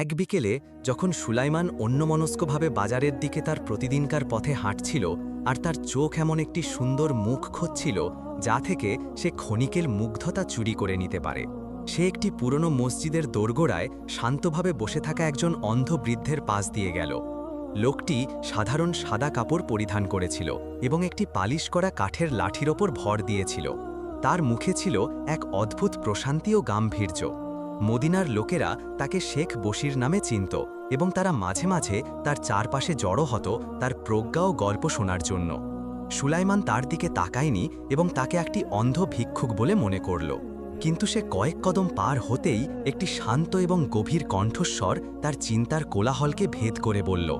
এক বিকেলে যখন সুলাইমান অন্যমনস্কভাবে বাজারের দিকে তার প্রতিদিনকার পথে হাঁটছিল আর তার চোখ এমন একটি সুন্দর মুখ খুঁজছিল, যা থেকে সে ক্ষণিকের মুগ্ধতা চুরি করে নিতে পারে। সে একটি পুরনো মসজিদের দোরগোড়ায় শান্তভাবে বসে থাকা একজন অন্ধ বৃদ্ধের পাশ দিয়ে গেল। লোকটি সাধারণ সাদা কাপড় পরিধান করেছিল এবং একটি পালিশ করা কাঠের লাঠির ওপর ভর দিয়েছিল। তার মুখে ছিল এক অদ্ভুত প্রশান্তি ও গাম্ভীর্য। মদিনার লোকেরা তাকে শেখ বশির নামে চিনত এবং তারা মাঝে মাঝে তার চারপাশে জড়ো হতো তার প্রজ্ঞা ও গল্প শোনার জন্য। সুলাইমান তার দিকে তাকায়নি এবং তাকে একটি অন্ধ ভিক্ষুক বলে মনে করল। কিন্তু সে কয়েক কদম পার হতেই একটি শান্ত এবং গভীর কণ্ঠস্বর তার চিন্তার কোলাহলকে ভেদ করে বলল,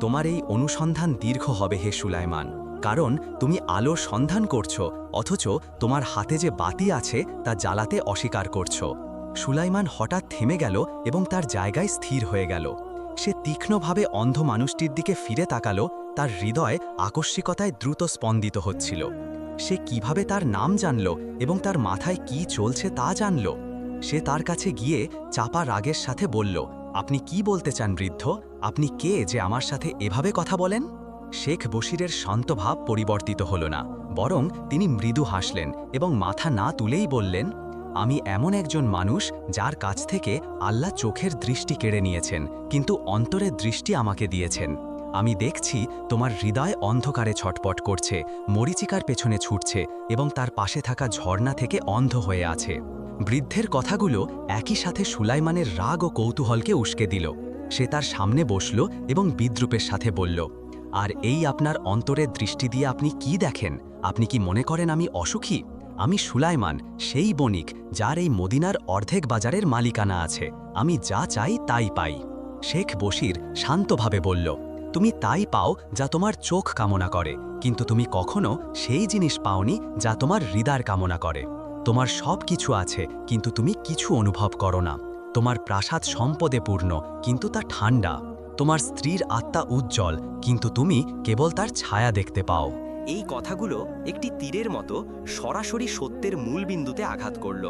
তোমার এই অনুসন্ধান দীর্ঘ হবে হে সুলাইমান, কারণ তুমি আলোর সন্ধান করছ, অথচ তোমার হাতে যে বাতি আছে তা জ্বালাতে অস্বীকার করছ। সুলাইমান হঠাৎ থেমে গেল এবং তার জায়গায় স্থির হয়ে গেল। সে তীক্ষ্ণভাবে অন্ধ মানুষটির দিকে ফিরে তাকালো, তার হৃদয় আকস্মিকতায় দ্রুত স্পন্দিত হচ্ছিল। সে কীভাবে তার নাম জানল এবং তার মাথায় কি চলছে তা জানল? সে তার কাছে গিয়ে চাপা রাগের সাথে বলল, আপনি কি বলতে চান বৃদ্ধ? আপনি কে যে আমার সাথে এভাবে কথা বলেন? শেখ বশিরের শান্তভাব পরিবর্তিত হল না, বরং তিনি মৃদু হাসলেন এবং মাথা না তুলেই বললেন আমি এমন একজন মানুষ যার কাছ থেকে আল্লাহ চোখের দৃষ্টি কেড়ে নিয়েছেন, কিন্তু অন্তরের দৃষ্টি আমাকে দিয়েছেন। আমি দেখছি তোমার হৃদয় অন্ধকারে ছটপট করছে, মরিচিকার পেছনে ছুটছে এবং তার পাশে থাকা ঝর্ণা থেকে অন্ধ হয়ে আছে। বৃদ্ধের কথাগুলো একই সাথে সুলাইমানের রাগ ও কৌতূহলকে উস্কে দিল। সে তার সামনে বসল এবং বিদ্রুপের সাথে বলল, আর এই আপনার অন্তরের দৃষ্টি দিয়ে আপনি কি দেখেন? আপনি কি মনে করেন আমি অসুখী? আমি সুলাইমান, সেই বণিক যার এই মদিনার অর্ধেক বাজারের মালিকানা আছে। আমি যা চাই তাই পাই। শেখ বশির শান্তভাবে বলল, তুমি তাই পাও যা তোমার চোখ কামনা করে, কিন্তু তুমি কখনো সেই জিনিস পাওনি যা তোমার হৃদার কামনা করে। তোমার সব কিছু আছে, কিন্তু তুমি কিছু অনুভব করো না। তোমার প্রাসাদ সম্পদে পূর্ণ, কিন্তু তা ঠান্ডা তোমার স্ত্রীর আত্মা উজ্জ্বল, কিন্তু তুমি কেবল তার ছায়া দেখতে পাও। এই কথাগুলো একটি তীরের মতো সরাসরি সত্যের মূল বিন্দুতে আঘাত করল।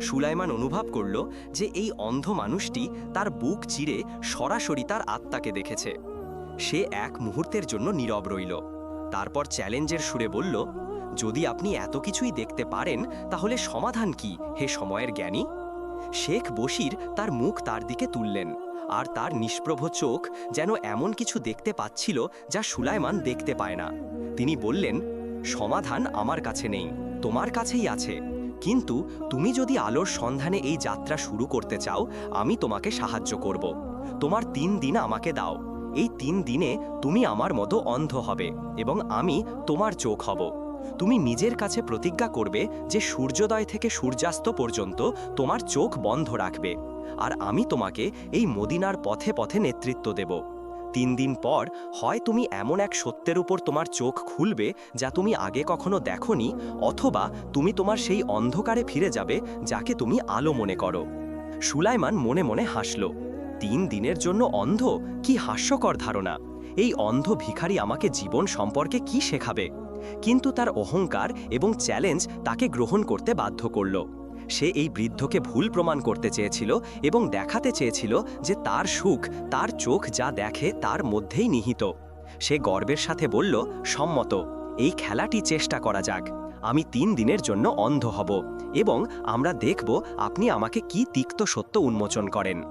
সুলাইমান অনুভব করল যে এই অন্ধ মানুষটি তার বুক চিরে সরাসরি তার আত্মাকে দেখেছে। সে এক মুহূর্তের জন্য নীরব রইল। তারপর চ্যালেঞ্জের সুরে বলল, যদি আপনি এত কিছুই দেখতে পারেন, তাহলে সমাধান কি, হে সময়ের জ্ঞানী? শেখ বশির তার মুখ তার দিকে তুললেন, আর তার নিষ্প্রভ চোখ যেন এমন কিছু দেখতে পাচ্ছিল যা সুলাইমান দেখতে পায় না। তিনি বললেন, সমাধান আমার কাছে নেই, তোমার কাছেই আছে। কিন্তু তুমি যদি আলোর সন্ধানে এই যাত্রা শুরু করতে চাও, আমি তোমাকে সাহায্য করব। তোমার তিন দিন আমাকে দাও। এই তিন দিনে তুমি আমার মতো অন্ধ হবে এবং আমি তোমার চোখ হব। তুমি নিজের কাছে প্রতিজ্ঞা করবে যে সূর্যোদয় থেকে সূর্যাস্ত পর্যন্ত তোমার চোখ বন্ধ রাখবে। আর আমি তোমাকে এই মদিনার পথে পথে নেতৃত্ব দেব। তিন দিন পর হয় তুমি এমন এক সত্যের উপর তোমার চোখ খুলবে যা তুমি আগে কখনো দেখনি, অথবা তুমি তোমার সেই অন্ধকারে ফিরে যাবে যাকে তুমি আলো মনে করো। সুলাইমান মনে মনে হাসল, তিন দিনের জন্য অন্ধ? কি হাস্যকর ধারণা। এই অন্ধ ভিখারি আমাকে জীবন সম্পর্কে কি শেখাবে? কিন্তু তার অহংকার এবং চ্যালেঞ্জ তাকে গ্রহণ করতে বাধ্য করল। সে এই বৃদ্ধকে ভুল প্রমাণ করতে চেয়েছিল এবং দেখাতে চেয়েছিল যে তার সুখ, তার চোখ যা দেখে তার মধ্যেই নিহিত। সে গর্বের সাথে বলল, সম্মত, এই খেলাটি চেষ্টা করা যাক। আমি তিন দিনের জন্য অন্ধ হব এবং আমরা দেখব আপনি আমাকে কি তিক্ত সত্য উন্মোচন করেন।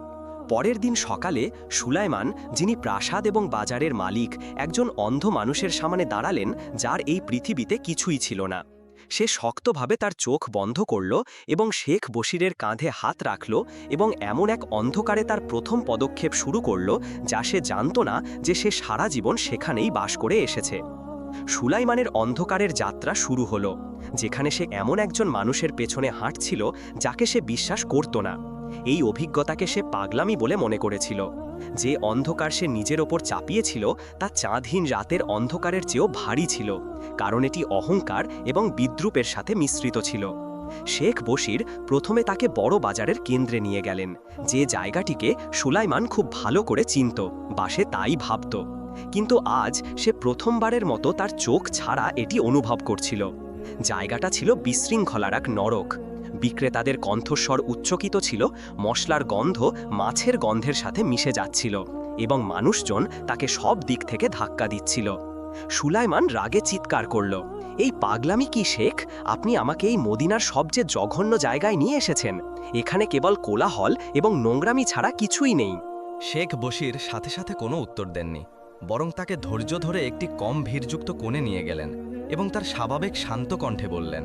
পরের দিন সকালে সুলাইমান, যিনি প্রাসাদ এবং বাজারের মালিক, একজন অন্ধ মানুষের সামনে দাঁড়ালেন যার এই পৃথিবীতে কিছুই ছিল না। সে শক্তভাবে তার চোখ বন্ধ করল এবং শেখ বশিরের কাঁধে হাত রাখল এবং এমন এক অন্ধকারে তার প্রথম পদক্ষেপ শুরু করল যা সে জানত না যে সে সারা জীবন সেখানেই বাস করে এসেছে। সুলাইমানের অন্ধকারের যাত্রা শুরু হলো, যেখানে সে এমন একজন মানুষের পেছনে হাঁটছিল যাকে সে বিশ্বাস করত না। এই অভিজ্ঞতাকে সে পাগলামি বলে মনে করেছিল। যে অন্ধকার সে নিজের ওপর চাপিয়েছিল, তা চাঁদহীন রাতের অন্ধকারের চেয়েও ভারী ছিল, কারণ এটি অহংকার এবং বিদ্রুপের সাথে মিশ্রিত ছিল। শেখ বশির প্রথমে তাকে বড় বাজারের কেন্দ্রে নিয়ে গেলেন, যে জায়গাটিকে সুলাইমান খুব ভালো করে চিনত বা সে তাই ভাবত। কিন্তু আজ সে প্রথমবারের মতো তার চোখ ছাড়া এটি অনুভব করছিল। জায়গাটা ছিল বিশৃঙ্খলার এক নরক। বিক্রেতাদের কণ্ঠস্বর উচ্চকিত ছিল, মশলার গন্ধ মাছের গন্ধের সাথে মিশে যাচ্ছিল এবং মানুষজন তাকে সব দিক থেকে ধাক্কা দিচ্ছিল। সুলাইমান রাগে চিৎকার করল, এই পাগলামি কি শেখ? আপনি আমাকে এই মদিনার সবচেয়ে জঘন্য জায়গায় নিয়ে এসেছেন। এখানে কেবল কোলাহল এবং নোংরামি ছাড়া কিছুই নেই। শেখ বশির সাথে সাথে কোনো উত্তর দেননি, বরং তাকে ধৈর্য ধরে একটি কম ভিড়যুক্ত কোণে নিয়ে গেলেন এবং তার স্বাভাবিক শান্ত কণ্ঠে বললেন,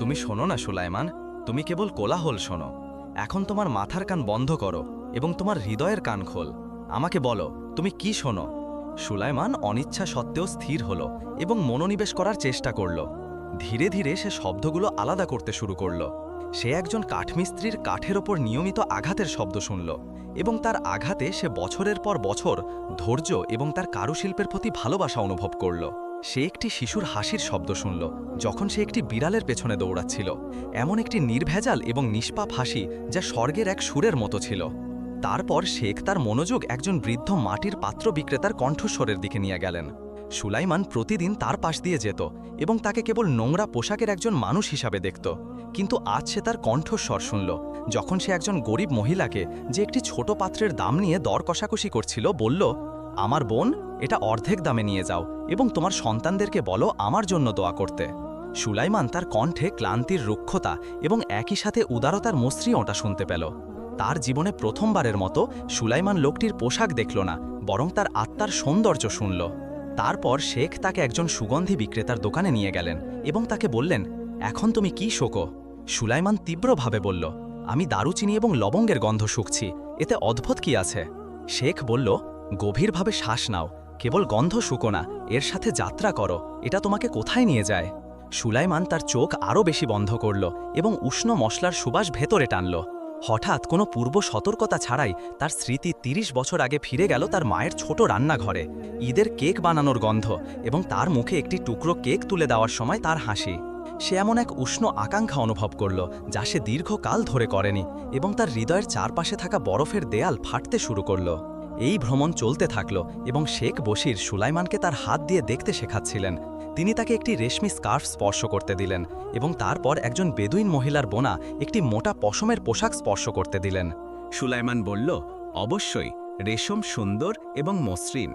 তুমি শোনো না সুলাইমান তুমি কেবল কোলাহল শোনো। এখন তোমার মাথার কান বন্ধ করো এবং তোমার হৃদয়ের কান খোল। আমাকে বলো, তুমি কি শোনো? সুলাইমান অনিচ্ছা সত্ত্বেও স্থির হলো এবং মনোনিবেশ করার চেষ্টা করল। ধীরে ধীরে সে শব্দগুলো আলাদা করতে শুরু করল। সে একজন কাঠমিস্ত্রির কাঠের ওপর নিয়মিত আঘাতের শব্দ শুনল এবং তার আঘাতে সে বছরের পর বছর ধৈর্য এবং তার কারুশিল্পের প্রতি ভালোবাসা অনুভব করল। সে একটি শিশুর হাসির শব্দ শুনল, যখন সে একটি বিড়ালের পেছনে দৌড়াচ্ছিল। এমন একটি নির্ভেজাল এবং নিষ্পাপ হাসি যা স্বর্গের এক সুরের মতো ছিল। তারপর শেখ তার মনোযোগ একজন বৃদ্ধ মাটির পাত্র বিক্রেতার কণ্ঠস্বরের দিকে নিয়ে গেলেন। সুলাইমান প্রতিদিন তার পাশ দিয়ে যেত এবং তাকে কেবল নোংরা পোশাকের একজন মানুষ হিসাবে দেখত। কিন্তু আজ সে তার কণ্ঠস্বর শুনল, যখন সে একজন গরিব মহিলাকে যে একটি ছোট পাত্রের দাম নিয়ে দর কষাকষি করছিল, বলল আমার বোন, এটা অর্ধেক দামে নিয়ে যাও এবং তোমার সন্তানদেরকে বলো আমার জন্য দোয়া করতে। সুলাইমান তার কণ্ঠে ক্লান্তির রুক্ষতা এবং একই সাথে উদারতার মসৃণটা শুনতে পেল। তার জীবনে প্রথমবারের মতো সুলাইমান লোকটির পোশাক দেখল না, বরং তার আত্মার সৌন্দর্য শুনল। তারপর শেখ তাকে একজন সুগন্ধি বিক্রেতার দোকানে নিয়ে গেলেন এবং তাকে বললেন, এখন তুমি কি শোকো? সুলাইমান তীব্রভাবে বলল, আমি দারুচিনি এবং লবঙ্গের গন্ধ শুকছি, এতে অদ্ভুত কি আছে? শেখ বলল গভীরভাবে শ্বাস নাও। কেবল গন্ধ শুকো না। এর সাথে যাত্রা করো। এটা তোমাকে কোথায় নিয়ে যায়? সুলাইমান তার চোখ আরও বেশি বন্ধ করল এবং উষ্ণ মশলার সুবাস ভেতরে টানল। হঠাৎ কোনো পূর্ব সতর্কতা ছাড়াই তার স্মৃতি ৩০ বছর আগে ফিরে গেল তার মায়ের ছোট রান্নাঘরে। ঈদের কেক বানানোর গন্ধ এবং তার মুখে একটি টুকরো কেক তুলে দেওয়ার সময় তার হাসি। সে এমন এক উষ্ণ আকাঙ্ক্ষা অনুভব করল যা সে দীর্ঘকাল ধরে করেনি এবং তার হৃদয়ের চারপাশে থাকা বরফের দেয়াল ফাটতে শুরু করল। এই ভ্রমণ চলতে থাকল এবং শেখ বশির সুলাইমানকে তার হাত দিয়ে দেখতে শেখাচ্ছিলেন। তিনি তাকে একটি রেশমি স্কার্ফ স্পর্শ করতে দিলেন এবং তারপর একজন বেদুইন মহিলার বোনা একটি মোটা পশমের পোশাক স্পর্শ করতে দিলেন। সুলাইমান বলল, অবশ্যই, রেশম সুন্দর এবং মসৃণ।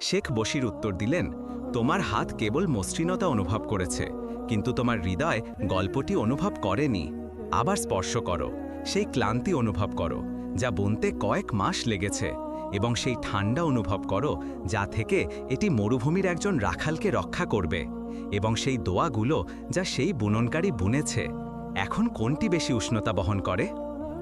শেখ বশির উত্তর দিলেন, তোমার হাত কেবল মসৃণতা অনুভব করেছে, কিন্তু তোমার হৃদয় গল্পটি অনুভব করেনি। আবার স্পর্শ করো, সেই ক্লান্তি অনুভব করো, যা বুনতে কয়েক মাস লেগেছে। এবং সেই ঠান্ডা অনুভব করো যা থেকে এটি মরুভূমির একজন রাখালকে রক্ষা করবে এবং সেই দোয়াগুলো যা সেই বুননকারী বুনেছে। এখন কোনটি বেশি উষ্ণতা বহন করে?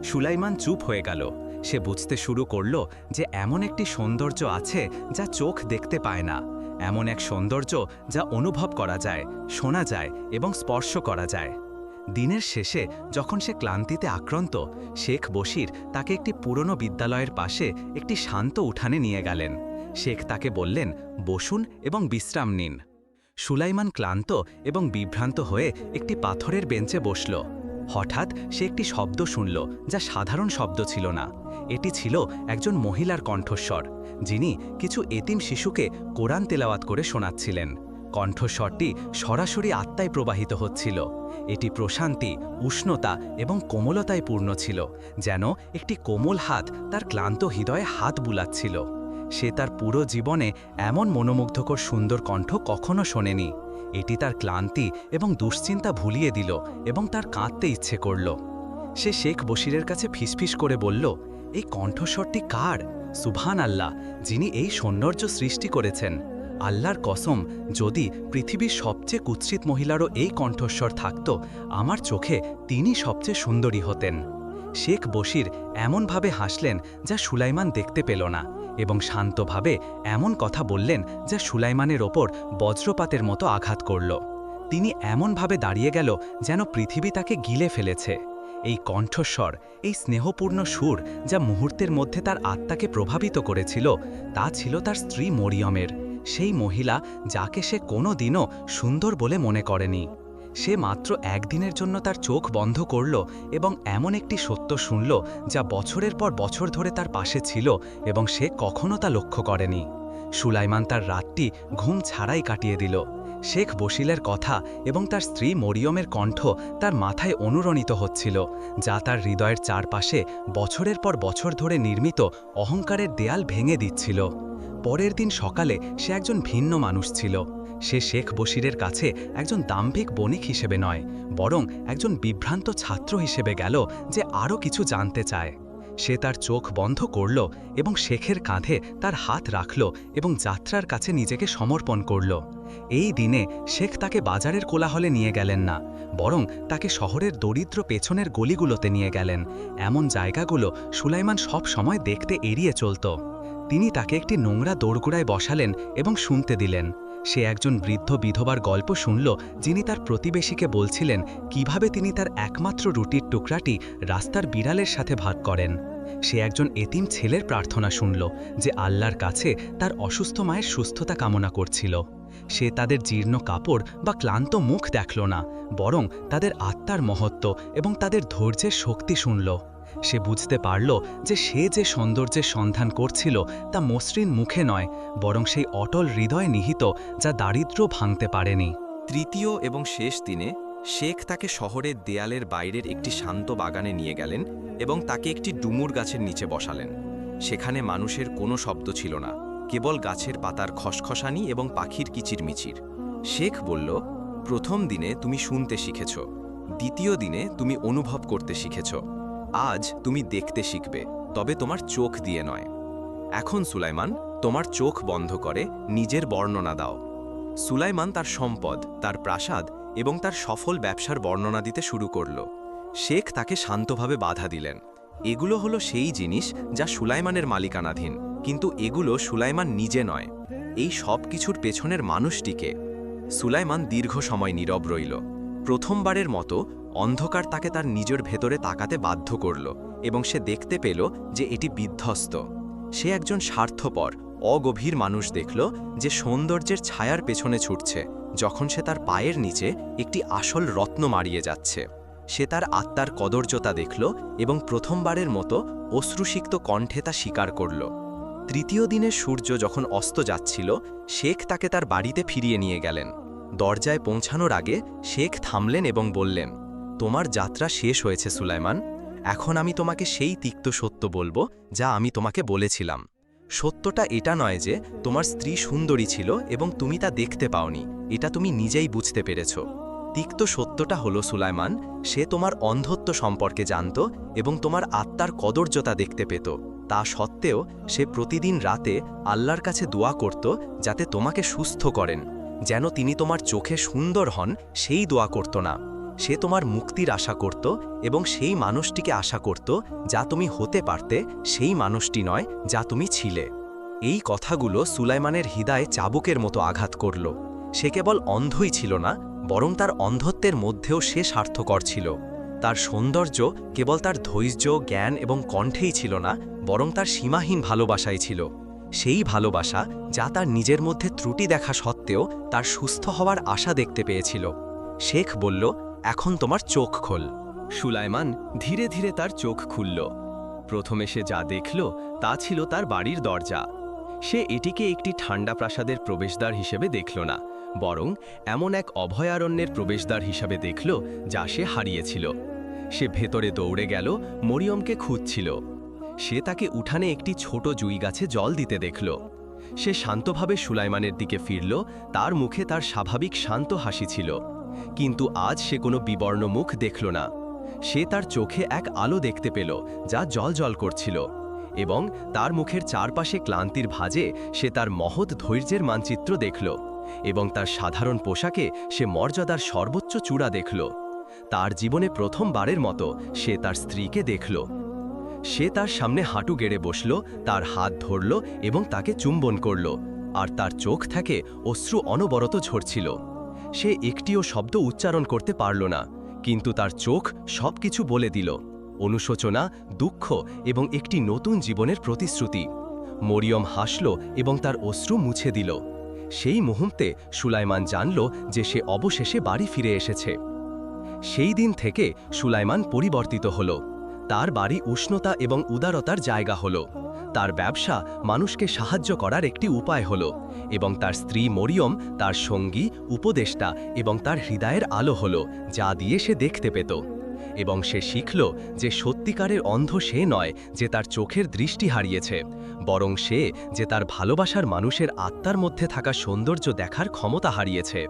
সুলাইমান চুপ হয়ে গেল। সে বুঝতে শুরু করল যে এমন একটি সৌন্দর্য আছে যা চোখ দেখতে পায় না। এমন এক সৌন্দর্য যা অনুভব করা যায়, শোনা যায় এবং স্পর্শ করা যায়। দিনের শেষে যখন সে ক্লান্তিতে আক্রান্ত, শেখ বশির তাকে একটি পুরনো বিদ্যালয়ের পাশে একটি শান্ত উঠানে নিয়ে গেলেন। শেখ তাকে বললেন, বসুন এবং বিশ্রাম নিন। সুলাইমান ক্লান্ত এবং বিভ্রান্ত হয়ে একটি পাথরের বেঞ্চে বসল। হঠাৎ সে একটি শব্দ শুনল, যা সাধারণ শব্দ ছিল না। এটি ছিল একজন মহিলার কণ্ঠস্বর, যিনি কিছু এতিম শিশুকে কোরআন তেলাওয়াত করে শোনাচ্ছিলেন। কণ্ঠস্বরটি সরাসরি আত্মায় প্রবাহিত হচ্ছিল। এটি প্রশান্তি, উষ্ণতা এবং কোমলতায় পূর্ণ ছিল, যেন একটি কোমল হাত তার ক্লান্ত হৃদয়ে হাত বুলাচ্ছিল। সে তার পুরো জীবনে এমন মনোমুগ্ধকর সুন্দর কণ্ঠ কখনো শোনেনি। এটি তার ক্লান্তি এবং দুশ্চিন্তা ভুলিয়ে দিল এবং তার কাঁদতে ইচ্ছে করল। সে শেখ বশিরের কাছে ফিসফিস করে বলল, এই কণ্ঠস্বরটি কার? সুভান আল্লাহ যিনি এই সৌন্দর্য সৃষ্টি করেছেন। আল্লাহর কসম, যদি পৃথিবীর সবচেয়ে কুৎসিত মহিলারও এই কণ্ঠস্বর থাকত, আমার চোখে তিনি সবচেয়ে সুন্দরী হতেন। শেখ বশির এমনভাবে হাসলেন যা সুলাইমান দেখতে পেল না এবং শান্তভাবে এমন কথা বললেন যা সুলাইমানের ওপর বজ্রপাতের মতো আঘাত করল। তিনি এমনভাবে দাঁড়িয়ে গেল যেন পৃথিবী তাকে গিলে ফেলেছে। এই কণ্ঠস্বর, এই স্নেহপূর্ণ সুর যা মুহূর্তের মধ্যে তার আত্মাকে প্রভাবিত করেছিল, তা ছিল তার স্ত্রী মরিয়মের। সেই মহিলা যাকে সে কোনো দিনও সুন্দর বলে মনে করেনি। সে মাত্র একদিনের জন্য তার চোখ বন্ধ করল এবং এমন একটি সত্য শুনল যা বছরের পর বছর ধরে তার পাশে ছিল এবং সে কখনো তা লক্ষ্য করেনি। সুলাইমান তার রাতটি ঘুম ছাড়াই কাটিয়ে দিল। শেখ বসিলের কথা এবং তার স্ত্রী মরিয়মের কণ্ঠ তার মাথায় অনুরণিত হচ্ছিল, যা তার হৃদয়ের চারপাশে বছরের পর বছর ধরে নির্মিত অহংকারের দেয়াল ভেঙে দিচ্ছিল। পরের দিন সকালে সে একজন ভিন্ন মানুষ ছিল। সে শেখ বশিরের কাছে একজন দাম্ভিক বণিক হিসেবে নয়, বরং একজন বিভ্রান্ত ছাত্র হিসেবে গেল যে আরও কিছু জানতে চায়। সে তার চোখ বন্ধ করল এবং শেখের কাঁধে তার হাত রাখল এবং যাত্রার কাছে নিজেকে সমর্পণ করল। এই দিনে শেখ তাকে বাজারের কোলাহলে নিয়ে গেলেন না, বরং তাকে শহরের দরিদ্র পেছনের গলিগুলোতে নিয়ে গেলেন। এমন জায়গাগুলো সুলাইমান সব সময় দেখতে এড়িয়ে চলত। তিনি তাকে একটি নোংরা দোরগোড়ায় বসালেন এবং শুনতে দিলেন। সে একজন বৃদ্ধ বিধবার গল্প শুনল, যিনি তার প্রতিবেশীকে বলছিলেন, কীভাবে তিনি তার একমাত্র রুটির টুকরাটি রাস্তার বিড়ালের সাথে ভাগ করেন? সে একজন এতিম ছেলের প্রার্থনা শুনল, যে আল্লাহর কাছে তার অসুস্থ মায়ের সুস্থতা কামনা করছিল। সে তাদের জীর্ণ কাপড় বা ক্লান্ত মুখ দেখল না, বরং তাদের আত্মার মহত্ব এবং তাদের ধৈর্যের শক্তি শুনল। সে বুঝতে পারল যে সে যে সৌন্দর্যের সন্ধান করছিল তা মসৃণ মুখে নয়, বরং সেই অটল হৃদয় নিহিত যা দারিদ্র্য ভাঙতে পারেনি। তৃতীয় এবং শেষ দিনে শেখ তাকে শহরের দেয়ালের বাইরের একটি শান্ত বাগানে নিয়ে গেলেন এবং তাকে একটি ডুমুর গাছের নিচে বসালেন। সেখানে মানুষের কোনো শব্দ ছিল না, কেবল গাছের পাতার খসখসানি এবং পাখির কিচিরমিচির। শেখ বলল, প্রথম দিনে তুমি শুনতে শিখেছ, দ্বিতীয় দিনে তুমি অনুভব করতে শিখেছ। আজ তুমি দেখতে শিখবে, তবে তোমার চোখ দিয়ে নয়। এখন সুলাইমান, তোমার চোখ বন্ধ করে নিজের বর্ণনা দাও। সুলাইমান তার সম্পদ, তার প্রাসাদ এবং তার সফল ব্যবসার বর্ণনা দিতে শুরু করল। শেখ তাকে শান্তভাবে বাধা দিলেন। এগুলো হলো সেই জিনিস যা সুলাইমানের মালিকানাধীন, কিন্তু এগুলো সুলাইমান নিজে নয়, এই সব কিছুর পেছনের মানুষটিকে। সুলাইমান দীর্ঘ সময় নীরব রইল। প্রথমবারের মতো অন্ধকার তাকে তার নিজের ভেতরে তাকাতে বাধ্য করল এবং সে দেখতে পেল যে এটি বিধ্বস্ত। সে একজন স্বার্থপর, অগভীর মানুষ দেখল যে সৌন্দর্যের ছায়ার পেছনে ছুটছে, যখন সে তার পায়ের নিচে একটি আসল রত্ন মারিয়ে যাচ্ছে। সে তার আত্মার কদর্যতা দেখল এবং প্রথমবারের মতো অশ্রুসিক্ত কণ্ঠে তা স্বীকার করল। তৃতীয় দিনের সূর্য যখন অস্ত যাচ্ছিল, শেখ তাকে তার বাড়িতে ফিরিয়ে নিয়ে গেলেন। দরজায় পৌঁছানোর আগে শেখ থামলেন এবং বললেন তোমার যাত্রা শেষ হয়েছে, সুলাইমান। এখন আমি তোমাকে সেই তিক্ত সত্য বলব যা আমি তোমাকে বলেছিলাম। সত্যটা এটা নয় যে তোমার স্ত্রী সুন্দরী ছিল এবং তুমি তা দেখতে পাওনি। এটা তুমি নিজেই বুঝতে পেরেছ। তিক্ত সত্যটা হলো, সুলাইমান, সে তোমার অন্ধত্ব সম্পর্কে জানত এবং তোমার আত্মার কদর্যতা দেখতে পেত। তা সত্ত্বেও সে প্রতিদিন রাতে আল্লাহর কাছে দোয়া করত যাতে তোমাকে সুস্থ করেন। যেন তিনি তোমার চোখে সুন্দর হন, সেই দোয়া করত না। সে তোমার মুক্তির আশা করত এবং সেই মানুষটিকে আশা করত যা তুমি হতে পারতে, সেই মানুষটি নয় যা তুমি ছিলে। এই কথাগুলো সুলাইমানের হৃদয়ে চাবুকের মতো আঘাত করল। সে কেবল অন্ধই ছিল না, বরং তার অন্ধত্বের মধ্যেও সে স্বার্থকর ছিল। তার সৌন্দর্য কেবল তার ধৈর্য, জ্ঞান এবং কণ্ঠেই ছিল না, বরং তার সীমাহীন ভালোবাসাই ছিল। সেই ভালোবাসা যা তার নিজের মধ্যে ত্রুটি দেখা সত্ত্বেও তার সুস্থ হওয়ার আশা দেখতে পেয়েছিল। শেখ বলল এখন তোমার চোখ খোল। সুলাইমান ধীরে ধীরে তার চোখ খুলল। প্রথমে সে যা দেখল, তা ছিল তার বাড়ির দরজা। সে এটিকে একটি ঠান্ডা প্রাসাদের প্রবেশদ্বার হিসেবে দেখল না, বরং এমন এক অভয়ারণ্যের প্রবেশদ্বার হিসাবে দেখল, যা সে হারিয়েছিল। সে ভেতরে দৌড়ে গেল, মরিয়মকে খুঁজছিল। সে তাকে উঠানে একটি ছোট জুই গাছে জল দিতে দেখল। সে শান্তভাবে সুলাইমানের দিকে ফিরল, তার মুখে তার স্বাভাবিক শান্ত হাসি ছিল। কিন্তু আজ সে কোনো বিবর্ণ মুখ দেখল না। সে তার চোখে এক আলো দেখতে পেল, যা জল জল করছিল এবং তার মুখের চারপাশে ক্লান্তির ভাজে সে তার মহৎ ধৈর্যের মানচিত্র দেখল এবং তার সাধারণ পোশাকে সে মর্যাদার সর্বোচ্চ চূড়া দেখল। তার জীবনে প্রথমবারের মতো সে তার স্ত্রীকে দেখল। সে তার সামনে হাঁটু গেড়ে বসল, তার হাত ধরল এবং তাকে চুম্বন করল, আর তার চোখ থেকে অশ্রু অনবরত ঝরছিল। সে একটিও শব্দ উচ্চারণ করতে পারল না, কিন্তু তার চোখ সবকিছু বলে দিল, অনুশোচনা, দুঃখ এবং একটি নতুন জীবনের প্রতিশ্রুতি। মরিয়ম হাসল এবং তার অশ্রু মুছে দিল। সেই মুহূর্তে সুলাইমান জানল যে সে অবশেষে বাড়ি ফিরে এসেছে। সেই দিন থেকে সুলাইমান পরিবর্তিত হল। তার বাড়ি উষ্ণতা এবং উদারতার জায়গা হলো। তার ব্যবসা মানুষকে সাহায্য করার একটি উপায় হল এবং তার স্ত্রী মরিয়ম তার সঙ্গী, উপদেষ্টা এবং তার হৃদয়ের আলো হল, যা দিয়ে সে দেখতে পেত। এবং সে শিখল যে সত্যিকারের অন্ধ সে নয় যে তার চোখের দৃষ্টি হারিয়েছে, বরং সে যে তার ভালোবাসার মানুষের আত্মার মধ্যে থাকা সৌন্দর্য দেখার ক্ষমতা হারিয়েছে।